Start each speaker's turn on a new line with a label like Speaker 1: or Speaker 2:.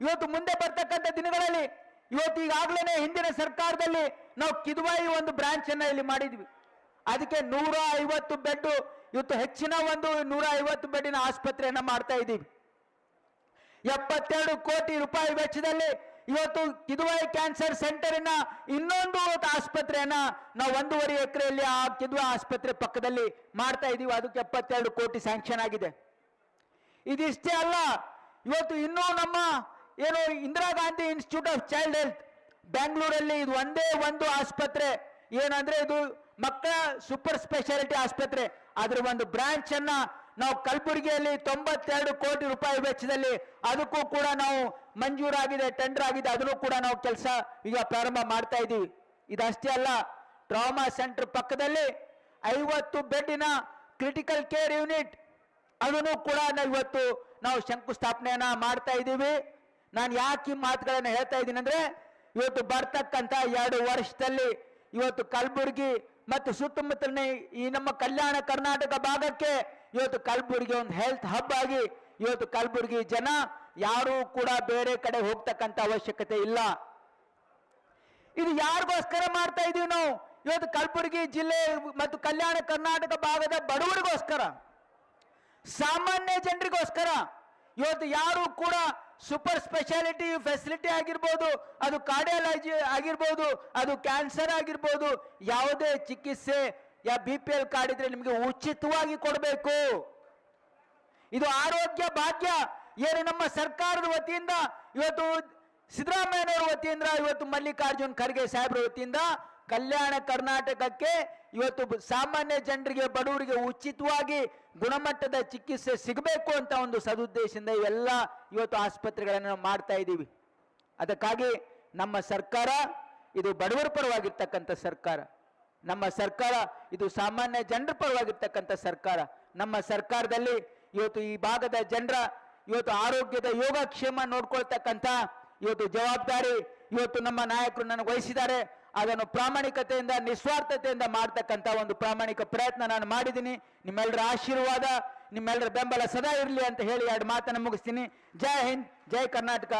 Speaker 1: ಇವತ್ತು ಮುಂದೆ ಬರ್ತಕ್ಕಂಥ ದಿನಗಳಲ್ಲಿ ಇವತ್ತು ಈಗಾಗಲೇ ಹಿಂದಿನ ಸರ್ಕಾರದಲ್ಲಿ ನಾವು ಕಿದ್ವಾಯಿ ಒಂದು ಬ್ರಾಂಚ್ ಅನ್ನ ಇಲ್ಲಿ ಮಾಡಿದ್ವಿ. ಅದಕ್ಕೆ ನೂರ ಐವತ್ತು ಬೆಡ್ ಇವತ್ತು ಹೆಚ್ಚಿನ ಒಂದು ನೂರ ಐವತ್ತು ಬೆಡ್ಡಿನ ಆಸ್ಪತ್ರೆಯನ್ನ ಮಾಡ್ತಾ ಇದ್ದೀವಿ. ಎಪ್ಪತ್ತೆರಡು ಕೋಟಿ ರೂಪಾಯಿ ವೆಚ್ಚದಲ್ಲಿ ಇವತ್ತು ಕಿದುವಾಯಿ ಕ್ಯಾನ್ಸರ್ ಸೆಂಟರಿನ ಇನ್ನೊಂದು ಆಸ್ಪತ್ರೆಯನ್ನ ನಾವು ಒಂದೂವರೆ ಎಕರೆಯಲ್ಲಿ ಆ ಕಿದುವಾ ಆಸ್ಪತ್ರೆ ಪಕ್ಕದಲ್ಲಿ ಮಾಡ್ತಾ ಇದೀವಿ ಅದಕ್ಕೆ ಎಪ್ಪತ್ತೆರಡು ಕೋಟಿ ಸ್ಯಾಂಕ್ಷನ್ ಆಗಿದೆ. ಇದಿಷ್ಟೇ ಅಲ್ಲ, ಇವತ್ತು ಇನ್ನೂ ನಮ್ಮ ಏನು Indira Gandhi institute of child health ಬೆಂಗಳೂರಲ್ಲಿ ಇದು ಒಂದೇ ಒಂದು ಆಸ್ಪತ್ರೆ. ಏನಂದ್ರೆ ಇದು ಮಕ್ಕಳ ಸೂಪರ್ ಸ್ಪೆಷಾಲಿಟಿ ಆಸ್ಪತ್ರೆ. ಅದ್ರ ಒಂದು ಬ್ರಾಂಚ್ ಅನ್ನ ನಾವು ಕಲಬುರಗಿಯಲ್ಲಿ ತೊಂಬತ್ತೆರಡು ಕೋಟಿ ರೂಪಾಯಿ ವೆಚ್ಚದಲ್ಲಿ ಅದಕ್ಕೂ ಕೂಡ ನಾವು ಮಂಜೂರಾಗಿದೆ ಟೆಂಡರ್ ಆಗಿದೆ, ಅದನ್ನು ಕೂಡ ನಾವು ಕೆಲಸ ಈಗ ಪ್ರಾರಂಭ ಮಾಡ್ತಾ ಇದ್ದೀವಿ. ಇದಷ್ಟೇ ಅಲ್ಲ ಟ್ರಾಮಾ ಸೆಂಟರ್ ಪಕ್ಕದಲ್ಲಿ ಐವತ್ತು ಬೆಡ್ಡಿನ ಕ್ರಿಟಿಕಲ್ ಕೇರ್ ಯೂನಿಟ್ ಅದನ್ನು ಕೂಡ ಇವತ್ತು ನಾವು ಶಂಕುಸ್ಥಾಪನೆಯನ್ನ ಮಾಡ್ತಾ ಇದ್ದೀವಿ. ನಾನು ಯಾಕೆ ಈ ಮಾತುಗಳನ್ನು ಹೇಳ್ತಾ ಇದ್ದೀನಿ ಅಂದ್ರೆ, ಇವತ್ತು ಬರ್ತಕ್ಕಂಥ ಎರಡು ವರ್ಷದಲ್ಲಿ ಇವತ್ತು ಕಲಬುರಗಿ ಮತ್ತು ಸುತ್ತಮುತ್ತಲಿನ ಈ ನಮ್ಮ ಕಲ್ಯಾಣ ಕರ್ನಾಟಕ ಭಾಗಕ್ಕೆ ಇವತ್ತು ಕಲಬುರಗಿ ಒಂದು ಹೆಲ್ತ್ ಹಬ್ ಆಗಿ ಇವತ್ತು ಕಲಬುರಗಿ ಜನ ಯಾರೂ ಕೂಡ ಬೇರೆ ಕಡೆ ಹೋಗ್ತಕ್ಕಂಥ ಅವಶ್ಯಕತೆ ಇಲ್ಲ. ಇದು ಯಾರಿಗೋಸ್ಕರ ಮಾಡ್ತಾ ಇದೀವಿ ನಾವು? ಇವತ್ತು ಕಲಬುರಗಿ ಜಿಲ್ಲೆ ಮತ್ತು ಕಲ್ಯಾಣ ಕರ್ನಾಟಕ ಭಾಗದ ಬಡವರಿಗೋಸ್ಕರ, ಸಾಮಾನ್ಯ ಜನರಿಗೋಸ್ಕರ, ಇವತ್ತು ಯಾರು ಕೂಡ ಸೂಪರ್ ಸ್ಪೆಷಾಲಿಟಿ ಫೆಸಿಲಿಟಿ ಆಗಿರ್ಬೋದು, ಅದು ಕಾರ್ಡಿಯಾಲಜಿ ಆಗಿರ್ಬೋದು, ಅದು ಕ್ಯಾನ್ಸರ್ ಆಗಿರ್ಬೋದು, ಯಾವುದೇ ಚಿಕಿತ್ಸೆ, ಯಾ ಬಿ ಪಿ ಎಲ್ ಕಾರ್ಡ್ ಇದ್ರೆ ನಿಮಗೆ ಉಚಿತವಾಗಿ ಕೊಡಬೇಕು. ಇದು ಆರೋಗ್ಯ ಭಾಗ್ಯ. ಏನು ನಮ್ಮ ಸರ್ಕಾರದ ವತಿಯಿಂದ, ಇವತ್ತು ಸಿದ್ದರಾಮಯ್ಯನವರ ವತಿಯಿಂದ, ಇವತ್ತು ಮಲ್ಲಿಕಾರ್ಜುನ್ ಖರ್ಗೆ ಸಾಹೇಬ್ರ ವತಿಯಿಂದ ಕಲ್ಯಾಣ ಕರ್ನಾಟಕಕ್ಕೆ ಇವತ್ತು ಸಾಮಾನ್ಯ ಜನರಿಗೆ, ಬಡವರಿಗೆ ಉಚಿತವಾಗಿ ಗುಣಮಟ್ಟದ ಚಿಕಿತ್ಸೆ ಸಿಗಬೇಕು ಅಂತ ಒಂದು ಸದುದ್ದೇಶದಿಂದ ಇವೆಲ್ಲ ಇವತ್ತು ಆಸ್ಪತ್ರೆಗಳನ್ನು ನಾವು ಮಾಡ್ತಾ ಇದ್ದೀವಿ. ಅದಕ್ಕಾಗಿ ನಮ್ಮ ಸರ್ಕಾರ, ಇದು ಬಡವರ ಪರವಾಗಿರ್ತಕ್ಕಂಥ ಸರ್ಕಾರ. ನಮ್ಮ ಸರ್ಕಾರ, ಇದು ಸಾಮಾನ್ಯ ಜನರ ಪರವಾಗಿರ್ತಕ್ಕಂಥ ಸರ್ಕಾರ. ನಮ್ಮ ಸರ್ಕಾರದಲ್ಲಿ ಇವತ್ತು ಈ ಭಾಗದ ಜನರ ಇವತ್ತು ಆರೋಗ್ಯದ ಯೋಗಕ್ಷೇಮ ನೋಡ್ಕೊಳ್ತಕ್ಕಂಥ ಇವತ್ತು ಜವಾಬ್ದಾರಿ ಇವತ್ತು ನಮ್ಮ ನಾಯಕರು ನನಗೆ ವಹಿಸಿದ್ದಾರೆ. ಅದನ್ನು ಪ್ರಾಮಾಣಿಕತೆಯಿಂದ, ನಿಸ್ವಾರ್ಥತೆಯಿಂದ ಮಾಡ್ತಕ್ಕಂಥ ಒಂದು ಪ್ರಾಮಾಣಿಕ ಪ್ರಯತ್ನ ನಾನು ಮಾಡಿದ್ದೀನಿ. ನಿಮ್ಮೆಲ್ಲರ ಆಶೀರ್ವಾದ ನಿಮ್ಮೆಲ್ಲರ ಬೆಂಬಲ ಸದಾ ಇರಲಿ ಅಂತ ಹೇಳಿ ಎರಡು ಮಾತನ್ನು ಮುಗಿಸ್ತೀನಿ. ಜೈ ಹಿಂದ್, ಜೈ ಕರ್ನಾಟಕ.